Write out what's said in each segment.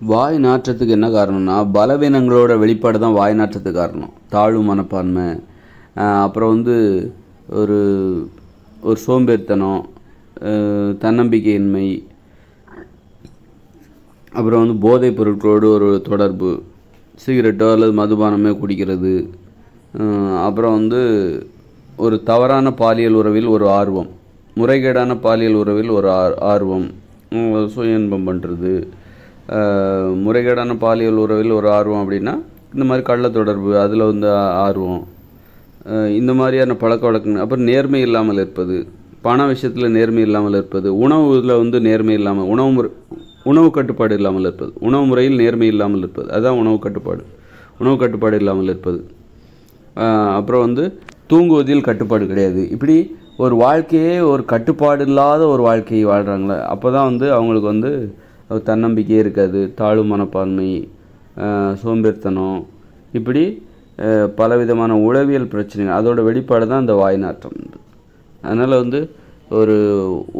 வாய் நாற்றத்துக்கு என்ன காரணம்னா பலவீனங்களோட வெளிப்பாடு தான் வாய் நாற்றத்துக்கு காரணம். தாழ்வு மனப்பான்மை. அப்புறம் வந்து ஒரு ஒரு சோம்பேறித்தனம் தன்னம்பிக்கையின்மை. அப்புறம் வந்து போதைப் பொருட்களோடு ஒரு தொடர்பு. சிகரெட்டோ அல்லது மதுபானமே குடிக்கிறது. அப்புறம் வந்து ஒரு தவறான பாலியல் உறவில் ஒரு ஆர்வம். முறைகேடான பாலியல் உறவில் ஒரு ஆர் ஆர்வம். சுய இன்பம் பண்ணுறது முறைகேடான பாலியல் உறவில் ஒரு ஆர்வம் அப்படின்னா இந்த மாதிரி கள்ள தொடர்பு அதில் வந்து ஆர்வம். இந்த மாதிரியான பழக்க வழக்கங்கள். அப்புறம் நேர்மை இல்லாமல் இருப்பது பண விஷயத்தில் நேர்மை இல்லாமல் இருப்பது உணவு இதில் வந்து நேர்மை இல்லாமல் உணவு முறை உணவு கட்டுப்பாடு இல்லாமல் இருப்பது உணவு முறையில் நேர்மை இல்லாமல் இருப்பது அதுதான் உணவு கட்டுப்பாடு. உணவு கட்டுப்பாடு இல்லாமல் இருப்பது. அப்புறம் வந்து தூங்குவதில் கட்டுப்பாடு கிடையாது. இப்படி ஒரு வாழ்க்கையே ஒரு கட்டுப்பாடு இல்லாத ஒரு வாழ்க்கையை வாழ்கிறாங்களே அப்போ தான் வந்து அவங்களுக்கு வந்து தன்னம்பிக்கையே இருக்காது தாழ்வு மனப்பான்மை சோம்பேறித்தனம் இப்படி பலவிதமான உளவியல் பிரச்சனைகள் அதோட வெளிப்பாடு தான் இந்த வாய் நாற்றம். அதனால் வந்து ஒரு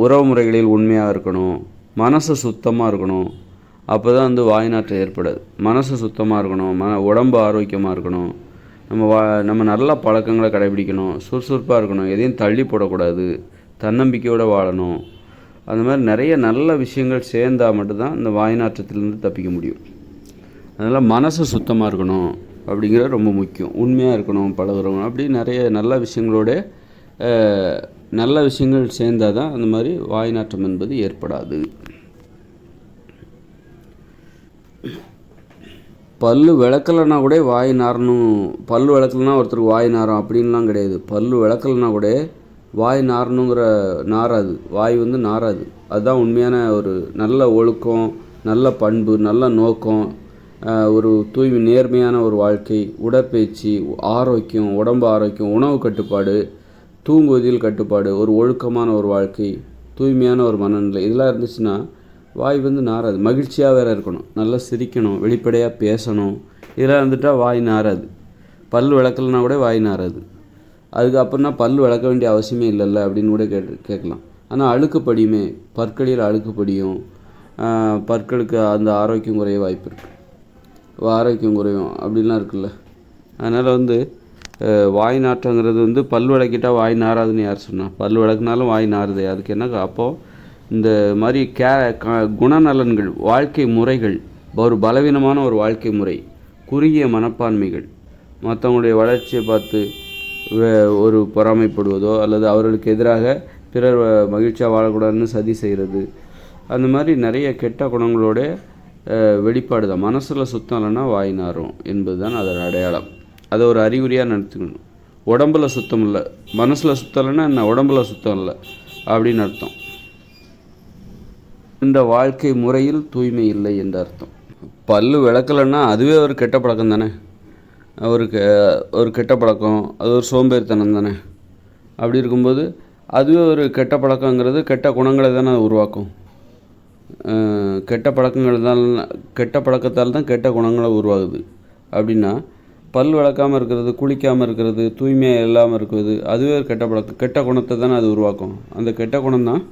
உறவு முறைகளில் உண்மையாக இருக்கணும் மனசு சுத்தமாக இருக்கணும் அப்போ தான் வந்து வாய் நாற்றம் ஏற்படாது. மனசு சுத்தமாக இருக்கணும் மன உடம்பு ஆரோக்கியமாக இருக்கணும் நம்ம வா நம்ம நல்ல பழக்கங்களை கடைபிடிக்கணும் சுறுசுறுப்பாக இருக்கணும் எதையும் தள்ளி போடக்கூடாது தன்னம்பிக்கையோடு வாழணும். அந்த மாதிரி நிறைய நல்ல விஷயங்கள் சேர்ந்தால் மட்டும்தான் இந்த வாய்நாற்றத்திலேருந்து தப்பிக்க முடியும். அதனால் மனசு சுத்தமாக இருக்கணும் அப்படிங்கிறது ரொம்ப முக்கியம். உண்மையாக இருக்கணும் பழகிறவங்க. அப்படி நிறைய நல்ல விஷயங்களோட நல்ல விஷயங்கள் சேர்ந்தால் தான் அந்த மாதிரி வாய் நாற்றம் என்பது ஏற்படாது. பல்லு விளக்கலைன்னா கூட வாய் நாரணும் பல்லு விளக்கலைன்னா ஒருத்தருக்கு வாய் நாரம் அப்படின்லாம் கிடையாது. பல்லு விளக்கலைன்னா கூட வாய் நாரணுங்கிற நாராது வாய் வந்து நாராது அதுதான் உண்மையான ஒரு நல்ல ஒழுக்கம் நல்ல பண்பு நல்ல நோக்கம் ஒரு தூய்மை நேர்மையான ஒரு வாழ்க்கை உடற்பயிற்சி ஆரோக்கியம் உடம்பு ஆரோக்கியம் உணவு கட்டுப்பாடு தூங்குவதில் கட்டுப்பாடு ஒரு ஒழுக்கமான ஒரு வாழ்க்கை தூய்மையான ஒரு மனநிலை. இதெல்லாம் இருந்துச்சுன்னா வாய் வந்து நாராது மகிழ்ச்சியாக வேற இருக்கணும். நல்லா சிரிக்கணும் வெளிப்படையாக பேசணும். இதெல்லாம் இருந்துட்டால் வாய் நாராது பல் விளக்கலைன்னா கூட வாய் நாராது அதுக்கப்புறம்னா பல் விளக்க வேண்டிய அவசியமே இல்லைல்ல அப்படின்னு கூட கேட்டு கேட்கலாம். ஆனால் அழுக்கு படியுமே பற்களில் அழுக்கு படியும் பற்களுக்கு அந்த ஆரோக்கியம் குறைய வாய்ப்பு இருக்குது ஆரோக்கியம் குறையும் அப்படிலாம் இருக்குல்ல. அதனால் வந்து வாய் நாற்றங்கிறது வந்து பல் விளக்கிட்டா வாய் நாராதுன்னு யார் சொன்னால் பல் விளக்குனாலும் வாய் நாறுது. அதுக்கு என்ன அப்போது இந்த மாதிரி கே க- குணநலன்கள் வாழ்க்கை முறைகள் ஒரு பலவீனமான ஒரு வாழ்க்கை முறை குறுகிய மனப்பான்மைகள் மற்றவங்களுடைய வளர்ச்சியை பார்த்து ஒரு பொறாமைப்படுவதோ அல்லது அவர்களுக்கு எதிராக பிறர் மகிழ்ச்சியாக வாழக்கூடாதுன்னு சதி செய்கிறது அந்த மாதிரி நிறைய கெட்ட குணங்களோட வெளிப்பாடு தான். மனசில் சுத்தம் இல்லைன்னா வாய் நாரும் என்பது தான் அதோட அடையாளம். அதை ஒரு அறிகுறியாக நடத்துக்கணும் உடம்புல சுத்தம் இல்லை. மனசில் சுத்தம் இல்லைன்னா என்ன? உடம்புல சுத்தம் இல்லை. அப்படின்னு அர்த்தம். இந்த வாழ்க்கை முறையில் தூய்மை இல்லை என்று அர்த்தம். பல்லு விளக்கலைன்னா அதுவே ஒரு கெட்ட பழக்கம் தானே ஒரு கெ ஒரு கெட்ட பழக்கம் அது ஒரு சோம்பேறித்தனம் தானே. அப்படி இருக்கும்போது அதுவே ஒரு கெட்ட பழக்கங்கிறது கெட்ட குணங்களை தானே உருவாக்கும். கெட்ட பழக்கங்கள் தான் கெட்ட பழக்கத்தால் தான் கெட்ட குணங்களை உருவாகுது. அப்படின்னா பல் வளர்க்காமல் இருக்கிறது குளிக்காமல் இருக்கிறது தூய்மையாக இல்லாமல் இருக்கிறது அதுவே ஒரு கெட்ட பழக்கம் கெட்ட குணத்தை தானே அது உருவாக்கும். அந்த கெட்ட குணம் தான்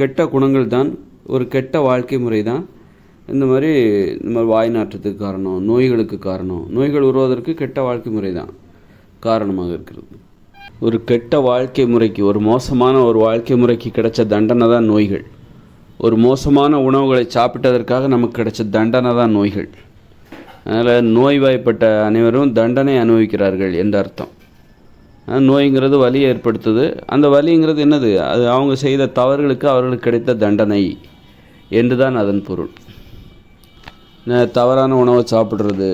கெட்ட குணங்கள் தான் ஒரு கெட்ட வாழ்க்கை முறை தான் இந்த மாதிரி இந்த மாதிரி வாய் நாற்றத்துக்கு காரணம் நோய்களுக்கு காரணம் நோய்கள் உருவதற்கு கெட்ட வாழ்க்கை முறை தான் காரணமாக இருக்கிறது. ஒரு கெட்ட வாழ்க்கை முறைக்கு ஒரு மோசமான ஒரு வாழ்க்கை முறைக்கு கிடைச்ச தண்டனை தான் நோய்கள். ஒரு மோசமான உணவுகளை சாப்பிட்டதற்காக நமக்கு கிடைச்ச தண்டனை தான் நோய்கள். அதனால் நோய்வாய்ப்பட்ட அனைவரும் தண்டனை அனுபவிக்கிறார்கள் என்ற அர்த்தம். நோய்ங்கிறது வலியை ஏற்படுத்துது. அந்த வலிங்கிறது என்னது? அது அவங்க செய்த தவறுகளுக்கு அவர்களுக்கு கிடைத்த தண்டனை என்று தான் அதன் பொருள். தவறான உணவை சாப்பிட்றது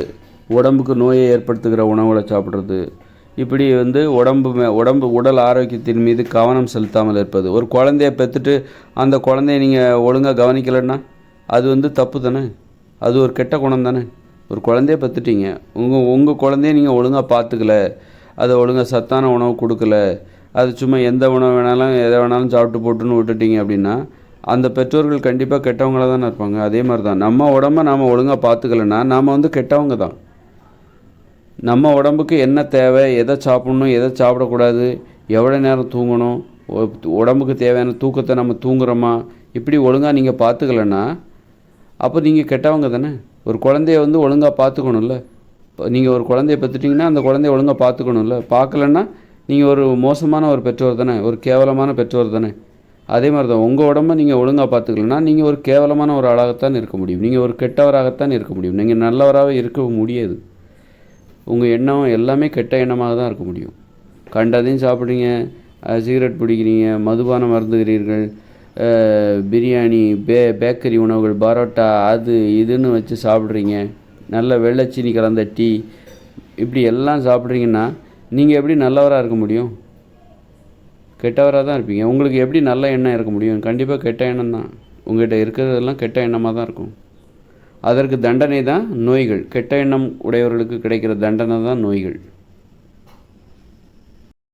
உடம்புக்கு நோயை ஏற்படுத்துகிற உணவுகளை சாப்பிட்றது. இப்படி வந்து உடம்பு மே உடம்பு உடல் ஆரோக்கியத்தின் மீது கவனம் செலுத்தாமல் இருப்பது. ஒரு குழந்தைய பெற்றுட்டு அந்த குழந்தைய நீங்கள் ஒழுங்காக கவனிக்கலைன்னா அது வந்து தப்பு தானே? அது ஒரு கெட்ட குணம் தானே? ஒரு குழந்தைய பெற்றுட்டீங்க. உங்கள் உங்கள் குழந்தைய நீங்கள் ஒழுங்காக பார்த்துக்கல அதை ஒழுங்காக சத்தான உணவு கொடுக்கல அது சும்மா எந்த உணவு வேணாலும் எதை வேணாலும் சாப்பிட்டு போட்டுன்னு விட்டுட்டீங்க அப்படின்னா அந்த பெற்றோர்கள் கண்டிப்பாக கெட்டவங்களாக தானே இருப்பாங்க. அதே மாதிரி தான் நம்ம உடம்ப நாம் ஒழுங்காக பார்த்துக்கலன்னா நாம் வந்து கெட்டவங்க தான் நம்ம உடம்புக்கு என்ன தேவை எதை சாப்பிடணும் எதை சாப்பிடக்கூடாது எவ்வளோ நேரம் தூங்கணும் உடம்புக்கு தேவையான தூக்கத்தை நம்ம தூங்குறோமா இப்படி ஒழுங்காக நீங்கள் பார்த்துக்கலன்னா அப்போ நீங்கள் கெட்டவங்க தானே. ஒரு குழந்தைய வந்து ஒழுங்காக பார்த்துக்கணும்ல இப்போ நீங்கள் ஒரு குழந்தைய பெற்றுட்டிங்கன்னா அந்த குழந்தைய ஒழுங்காக பார்த்துக்கணும்ல பார்க்கலன்னா நீங்கள் ஒரு மோசமான ஒரு பெற்றோர் தானே ஒரு கேவலமான பெற்றோர் தானே. அதே மாதிரி தான் உங்கள் உடம்ப நீங்கள் ஒழுங்காக பார்த்துக்கலன்னா நீங்கள் ஒரு கேவலமான ஒரு ஆளாகத்தான் இருக்க முடியும். நீங்கள் ஒரு கெட்டவராகத்தான் இருக்க முடியும். நீங்கள் நல்லவராகவே இருக்க முடியாது. உங்கள் எண்ணம் எல்லாமே கெட்ட எண்ணமாக தான் இருக்க முடியும். கண்டதையும் சாப்பிட்றீங்க சிகரெட் பிடிக்கிறீங்க மதுபானம் மருந்துகிறீர்கள் பிரியாணி பே பேக்கரி உணவுகள் பரோட்டா அது இதுன்னு வச்சு சாப்பிட்றீங்க நல்ல வெள்ளைச்சீனி கலந்த டீ இப்படி எல்லாம் சாப்பிட்றீங்கன்னா நீங்கள் எப்படி நல்லவராக இருக்க முடியும்? கெட்டவராக தான் இருப்பீங்க. உங்களுக்கு எப்படி நல்ல எண்ணம் இருக்க முடியும்? கண்டிப்பாக கெட்ட எண்ணம் தான். உங்கள்கிட்ட இருக்கிறதெல்லாம் கெட்ட எண்ணமாக தான் இருக்கும். அதற்கு தண்டனை தான் நோய்கள். கெட்ட எண்ணம் உடையவர்களுக்கு கிடைக்கிற தண்டனை தான் நோய்கள்.